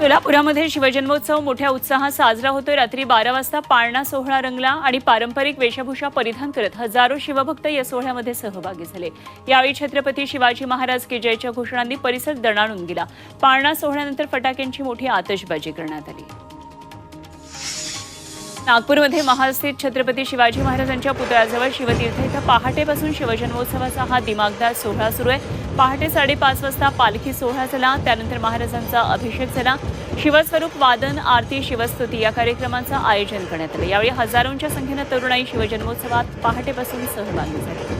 सोलापुरामध्ये शिवजन्मोत्सव मोठ्या उत्साहात साजरा होतोय. रात्री बारा वाजता पाळणा सोहळा रंगला आणि पारंपरिक वेशभूषा परिधान करत हजारो शिवभक्त या सोहळ्यामध्ये सहभागी झाले. यावेळी छत्रपती शिवाजी महाराज की जयच्या घोषणांनी परिसर दणाणून गेला. पाळणा सोहळ्यानंतर फटाक्यांची मोठी आतषबाजी करण्यात आली. नागपूरमध्ये महास्थित छत्रपती शिवाजी महाराजांच्या पुतळ्याजवळ शिवतीर्थ इथं पहाटेपासून शिवजन्मोत्सवाचा हा दिमागदार सोहळा सुरू आहे. पहाटे साडेपाच वाजता पालखी सोहळा झाला. त्यानंतर महाराजांचा अभिषेक झाला. शिवस्वरूप वादन आरती शिवस्तुती या कार्यक्रमाचं आयोजन करण्यात आलं. यावेळी हजारोंच्या संख्येनं तरुणाई शिवजन्मोत्सवात पहाटेपासून सहभागी झाले.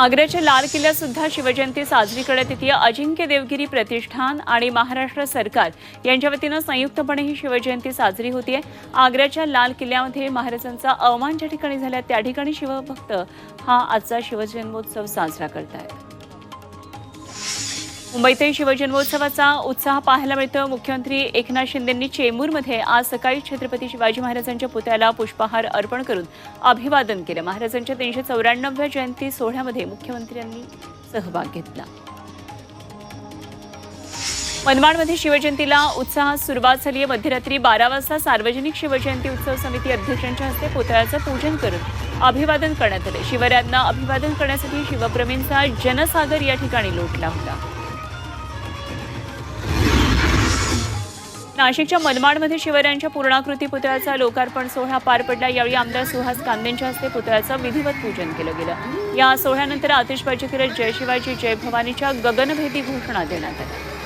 आग्र्याच्या लाल किल्ल्यात सुद्धा शिवजयंती साजरी करण्यात येते. अजिंक्य देवगिरी प्रतिष्ठान आणि महाराष्ट्र सरकार यांच्या वतीनं संयुक्तपणे ही शिवजयंती साजरी होतीये. आग्र्याच्या लाल किल्ल्यामध्ये महाराजांचा अवमान ज्या ठिकाणी झाला त्या ठिकाणी शिवभक्त हा आजचा शिवजन्मोत्सव साजरा करतायत. मुंबईतही शिवजन्मोत्सवाचा उत्साह पाहायला मिळतो मुख्यमंत्री एकनाथ शिंदेंनी चेंबूरमध्ये आज सकाळी छत्रपती शिवाजी महाराजांच्या पुतळ्याला पुष्पहार अर्पण करून अभिवादन केलं. महाराजांच्या तीनशे चौऱ्याण्णव्या जयंती सोहळ्यामध्ये मुख्यमंत्र्यांनी सहभाग घेतला. मनमाडमध्ये शिवजयंतीला उत्साहात सुरुवात झाली आहे. मध्यरात्री बारा वाजता सार्वजनिक शिवजयंती उत्सव समिती अध्यक्षांच्या हस्ते पुतळ्याचं पूजन करून अभिवादन करण्यात आले. शिवरायांना अभिवादन करण्यासाठी शिवप्रेमींचा जनसागर या ठिकाणी लोटला होता नाशिकच्या मनमाडमध्ये शिवरायांच्या पूर्णाकृती पुतळ्याचा लोकार्पण सोहळा पार पडला. यावेळी आमदार सुहास कांदेंच्या हस्ते पुतळ्याचं विधिवत पूजन केलं गेलं. या सोहळ्यानंतर आतिषबाजी करत जय शिवाजी जय भवानीच्या गगनभेदी घोषणा देण्यात आल्या.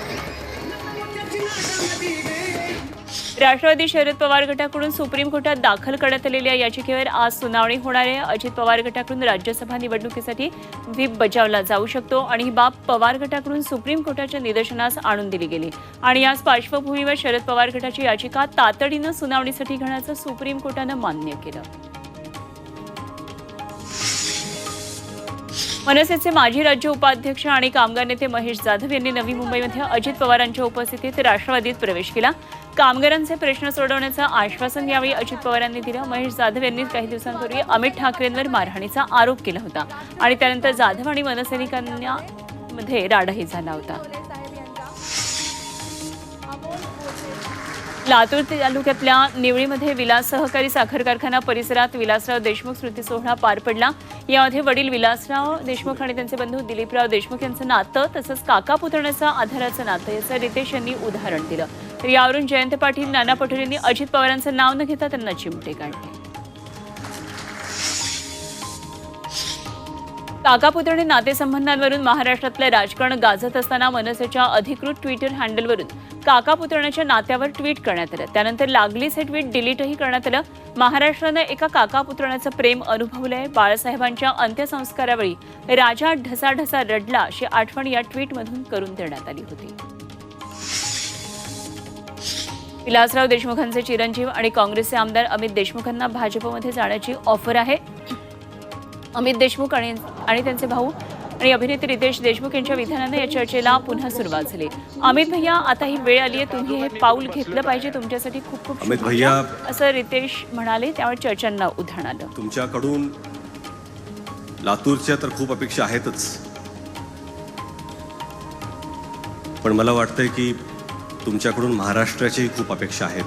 राष्ट्रवादी शरद पवार गटाकडून सुप्रीम कोर्टात दाखल करण्यात आलेल्या याचिकेवर आज सुनावणी होणार आहे. अजित पवार गटाकडून राज्यसभा निवडणुकीसाठी व्हीप बजावला जाऊ शकतो आणि ही बाब पवार गटाकडून सुप्रीम कोर्टाच्या निदर्शनास आणून दिली गेली. आणि याच पार्श्वभूमीवर शरद पवार गटाची याचिका तातडीनं सुनावणीसाठी घेण्याचं सुप्रीम कोर्टानं मान्य केलं. मनसेचे माजी राज्य उपाध्यक्ष आणि कामगार नेते महेश जाधव यांनी नवी मुंबईमध्ये अजित पवारांच्या उपस्थितीत राष्ट्रवादीत प्रवेश केला. कामगारांचे प्रश्न सोडवण्याचं आश्वासन यावेळी अजित पवारांनी दिलं. महेश जाधव यांनी काही दिवसांपूर्वी अमित ठाकरेंवर मारहाणीचा आरोप केला होता आणि त्यानंतर जाधव आणि मनसैनिकांना मध्ये राडाही झाला होता. लातूर तालुक्यातल्या निवळीमध्ये विलास सहकारी साखर कारखाना परिसरात विलासराव देशमुख स्मृती सोहळा पार पडला. यामध्ये वडील विलासराव देशमुख आणि त्यांचे बंधू दिलीपराव देशमुख यांचं नातं तसंच काका पुतण्याचं आधाराचं नातं याचं रितेश यांनी उदाहरण दिलं. तर यावरून जयंत पाटील नाना पटोलेंनी अजित पवारांचं नाव न घेता त्यांना चिमटे काढले. काकापुतणी नातेसंबंधांवरून महाराष्ट्रातलं राजकारण गाजत असताना मनसेच्या अधिकृत ट्विटर हँडलवरून काका पुतण्याच्या नात्यावर ट्विट करण्यात आलं. त्यानंतर लागलीच हे ट्विट डिलीटही करण्यात आलं. महाराष्ट्रानं एका काकापुतण्याचं प्रेम अनुभवलंय. बाळासाहेबांच्या अंत्यसंस्कारावेळी राजा ढसाढसा रडला अशी आठवण या ट्विटमधून करून देण्यात आली होती. विलासराव देशमुखांचे चिरंजीव आणि काँग्रेसचे आमदार अमित देशमुखांना भाजपमध्ये जाण्याची ऑफर आहे. अमित देशमुख आणि आणि त्यांचे भाऊ आणि अभिनेते रितेश देशमुख यांच्या विधानानं या चर्चेला पुन्हा सुरुवात झाली. अमित भैया आता ही वेळ आली आहे तुम्ही हे पाऊल घेतलं पाहिजे तुमच्यासाठी खूप खूप अमित. भैया- असं रितेश म्हणाले त्यामुळे चर्चांना उधाण आलं. तुमच्याकडून लातूरच्या तर खूप अपेक्षा आहेतच. पण मला वाटतंय की तुमच्याकडून महाराष्ट्राच्याही खूप अपेक्षा आहेत.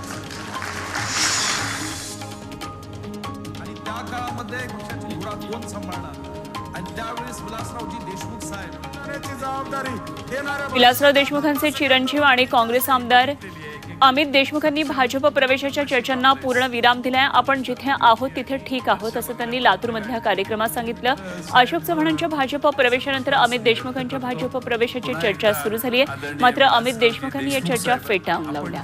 पक्षाची सांभाळणार आणि त्यावेळेस विलासरावजी देशमुख साहेब जबाबदारी विलासराव देशमुखांचे चिरंजीव आणि काँग्रेस आमदार अमित देशमुखांनी भाजप प्रवेशाच्या चर्चांना पूर्ण विराम दिलाय. आपण जिथे आहोत तिथे ठीक आहोत असं त्यांनी लातूरमधल्या कार्यक्रमात सांगितलं. अशोक चव्हाणांच्या भाजप प्रवेशानंतर अमित देशमुखांच्या भाजप प्रवेशाची चर्चा सुरू झाली आहे मात्र अमित देशमुखांनी या चर्चा फेटाळून लावल्या.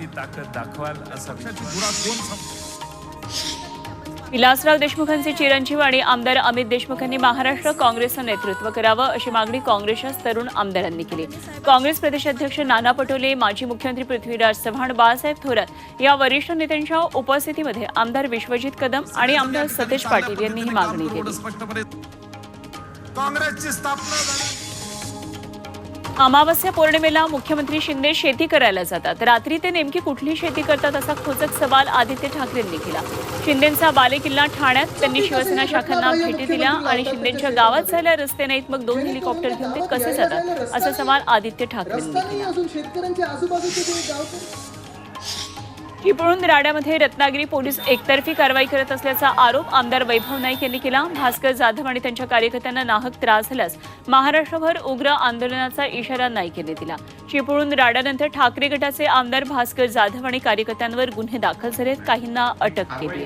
ती ताकद विलासराव देशमुखांचे चिरंजीव आणि आमदार अमित देशमुखांनी महाराष्ट्र काँग्रेसचं नेतृत्व करावं अशी मागणी काँग्रेसच्या तरुण आमदारांनी केली. काँग्रेस प्रदेशाध्यक्ष नाना पटोले माजी मुख्यमंत्री पृथ्वीराज चव्हाण बाळासाहेब थोरात या वरिष्ठ नेत्यांच्या उपस्थितीमध्ये आमदार विश्वजित कदम आणि आमदार सतेज पाटील यांनी ही मागणी केली. काँग्रेसची स्थापना झाली. अमावस्या पौर्णिमेला मुख्यमंत्री शिंदे शेती करायला जातात. रात्री ते नेमकी कुठली शेती करतात असा खोचक सवाल आदित्य ठाकरेंनी केला. शिंदेचा बालेकिल्ला ठाण्यात त्यांनी शिवसेना शाखांना भेटी दिल्या आणि शिंदेच्या गावात झाल्या रस्ते नाहीत मग दोन हेलिकॉप्टर घेऊन ते कसे जातात असा सवाल आदित्य ठाकरेंनी केला. चिपळूण राड्यामध्ये रत्नागिरी पोलीस एकतर्फी कारवाई करत असल्याचा आरोप आमदार वैभव नाईक यांनी केला. भास्कर जाधव आणि त्यांच्या कार्यकर्त्यांना नाहक त्रास झाल्यास महाराष्ट्रभर उग्र आंदोलनाचा इशारा नाईक यांनी दिला. चिपळूण राड्यानंतर ठाकरे गटाचे आमदार भास्कर जाधव आणि कार्यकर्त्यांवर गुन्हे दाखल झालेत. काहींना अटक केली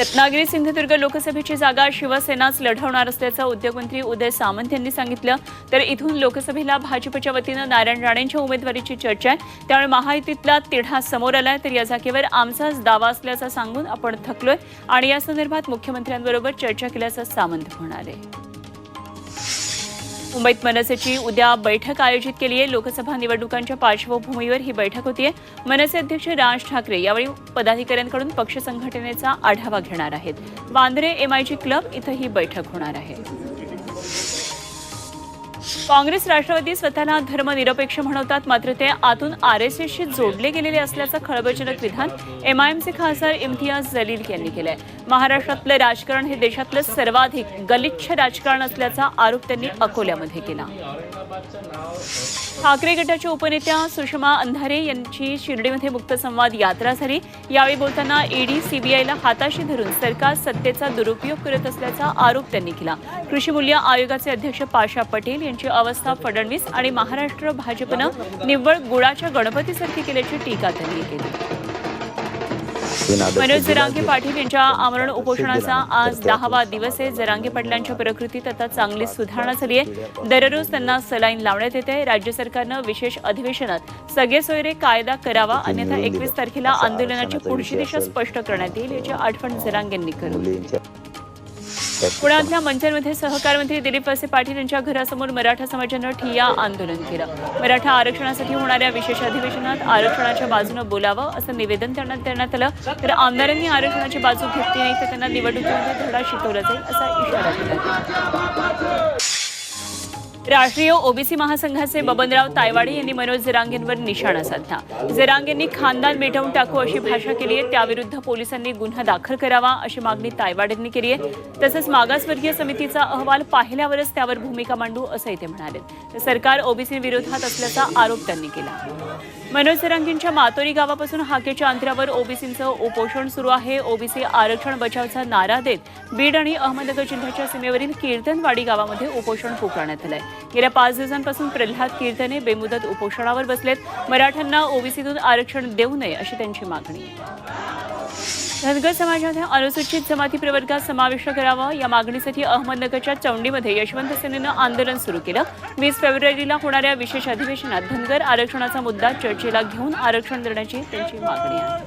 रत्नागिरी सिंधुदुर्ग लोकसभेची जागा शिवसेनाच लढवणार असल्याचं उद्योगमंत्री उदय सामंत यांनी सांगितलं. तर इथून लोकसभेला भाजपच्या वतीनं नारायण राणेंच्या उमेदवारीची चर्चा आहे. त्यामुळे महायुतीतला तिढा समोर आलाय. तर या जागेवर आमचाच दावा असल्याचं सांगून आपण थकलोय. आणि या संदर्भात मुख्यमंत्र्यांबरोबर चर्चा केल्याचं सामंत म्हणाले. मुंबईत मनसेची उद्या बैठक आयोजित केली आहे. लोकसभा निवडणुकांच्या पार्श्वभूमीवर ही बैठक होतीये मनसे अध्यक्ष राज ठाकरे यावेळी पदाधिकाऱ्यांकडून पक्ष संघटनेचा आढावा घेणार आहेत. वांद्रे एमआयजी क्लब इथं ही बैठक होणार आहे. काँग्रेस राष्ट्रवादी स्वतःला धर्मनिरपेक्ष म्हणवतात. मात्र ते आतून आर एस एसशी जोडले गेलेले असल्याचं खळबळजनक विधान एमआयएमचे खासदार इम्तियाज जलील यांनी केलंय. महाराष्ट्रातलं राजकारण हे देशातलं सर्वाधिक गलिच्छ राजकारण असल्याचा आरोप त्यांनी अकोल्यामध्ये केला. ठाकरे गटाच्या उपनेत्या सुषमा अंधारे यांची शिर्डीमध्ये मुक्त संवाद यात्रा झाली. यावेळी बोलताना ईडी सीबीआयला हाताशी धरून सरकार सत्तेचा दुरुपयोग करत असल्याचा आरोप त्यांनी केला. कृषी मूल्य आयोगाचे अध्यक्ष पाशा पटेल यांची अवस्था फडणवीस आणि महाराष्ट्र भाजपनं निव्वळ गुळाच्या गणपतीसारखी केल्याची टीका त्यांनी केली. मनोज जरांगे पाटील यांच्या आमरण उपोषणाचा आज दहावा दिवस आहे. जरांगे पाटलांच्या प्रकृतीत आता चांगली सुधारणा झाली आहे. दररोज त्यांना सलाईन लावण्यात येते. राज्य सरकारनं विशेष अधिवेशनात सगळे सोयरे कायदा करावा अन्यथा एकवीस तारखेला आंदोलनाची पुढची दिशा स्पष्ट करण्यात येईल याची आठवण जरांगेंनी करून. पुण्यातल्या मंचरमध्ये सहकार मंत्री दिलीप वळसे पाटील यांच्या घरासमोर मराठा समाजानं ठिया आंदोलन केलं. मराठा आरक्षणासाठी होणाऱ्या विशेष अधिवेशनात आरक्षणाच्या बाजूनं बोलावं असं निवेदन त्यांना देण्यात आलं. तर आमदारांनी आरक्षणाची बाजू घेतली नाही तर त्यांना निवडणुकीमध्ये धडा शिकवला जाईल असा इशारा दिला राष्ट्रीय ओबीसी महासंघाचे बबनराव तायवाडे यांनी मनोज जरांगेंवर निशाणा साधला. जरांगेंनी खानदान मिटवून टाकू अशी भाषा केली आहे. त्याविरुद्ध पोलिसांनी गुन्हा दाखल करावा अशी मागणी तायवाडेंनी केली आहे. तसंच मागासवर्गीय समितीचा अहवाल पाहिल्यावरच त्यावर भूमिका मांडू असंही ते म्हणाले. सरकार ओबीसी विरोधात असल्याचा आरोप त्यांनी केला. मनोज सरांगींच्या मातोरी गावापासून हाकेच्या अंतरावर ओबीसींचं उपोषण सुरू आहे. ओबीसी आरक्षण बचावचा नारा देत बीड आणि अहमदनगर जिल्ह्याच्या सीमेवरील कीर्तनवाडी गावामध्ये उपोषण पुकारण्यात आलंय. गेल्या पाच दिवसांपासून प्रल्हाद कीर्तने बेमुदत उपोषणावर बसलेत. मराठ्यांना ओबीसीतून आरक्षण देऊ नये अशी त्यांची मागणी आहे. धनगर समाजाने अनुसूचित जमाती प्रवर्गात समाविष्ट करावा या मागणीसाठी अहमदनगरच्या चौंडीमध्ये यशवंत सेनेनं आंदोलन सुरू केलं. वीस फेब्रुवारीला होणाऱ्या विशेष अधिवेशनात धनगर आरक्षणाचा मुद्दा चर्चेला घेऊन आरक्षण देण्याची त्यांची मागणी आहे.